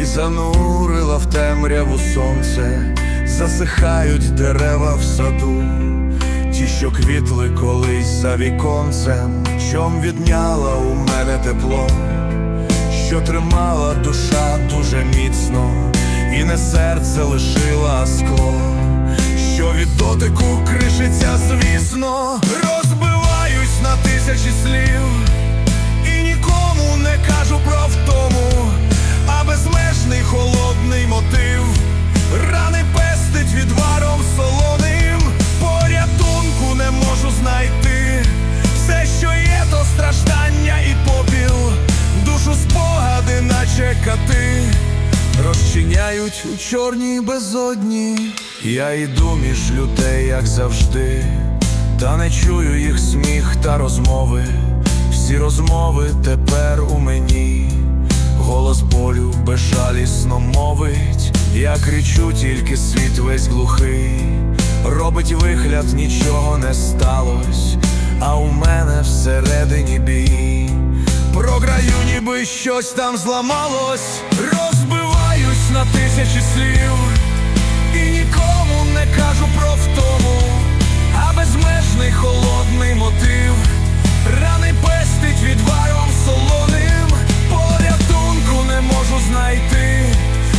і занурила в темряву сонце, засихають дерева в саду, ті, що квітли колись за віконцем, чом відняла у мене тепло, що тримала душа дуже міцно, і не серце лишила скло, що від дотику кришиться, звісно, розбиваюсь на тисячі слів. Розчиняють у чорній безодні. Я йду між людей, як завжди, та не чую їх сміх та розмови. Всі розмови тепер у мені, голос болю безжалісно мовить, я кричу, тільки світ весь глухий, робить вигляд, нічого не сталось, а у мене всередині бій. Програю, ніби щось там зламалось, тисячі слів, і нікому не кажу про втому, а безмежний холодний мотив. Рани пестить відваром солоним, порятунку не можу знайти.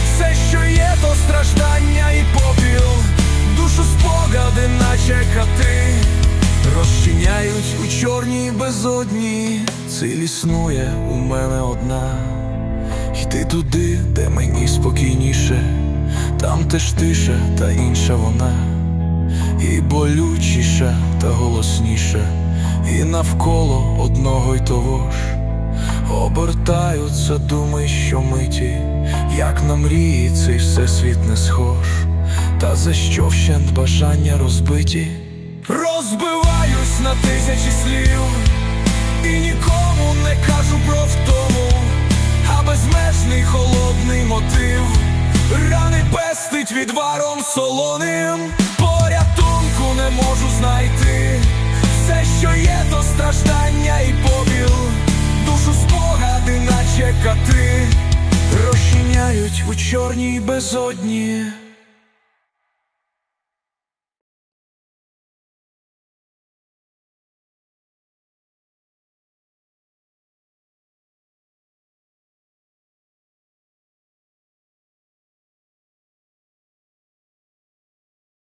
Все, що є, то страждання і попіл, душу спогади, наче кати, розчиняють у чорній безодні. Ціль існує у мене одна. Йти туди, де мені спокійніше, там теж тиша, та інша вона. І болючіша та голосніша, і навколо одного й того ж. Обертаються думи, що миті, як на мрії цей всесвіт не схож, та за що вщент бажання розбиті, розбиваюсь на тисячі слів, і нікому не кажу про втому, а безмежний холодний мотив. Рани пестить відваром солоним, порятунку не можу знайти. Все, що є, то страждання і побіл, душу спогади, наче кати, розчиняють у чорній безодні.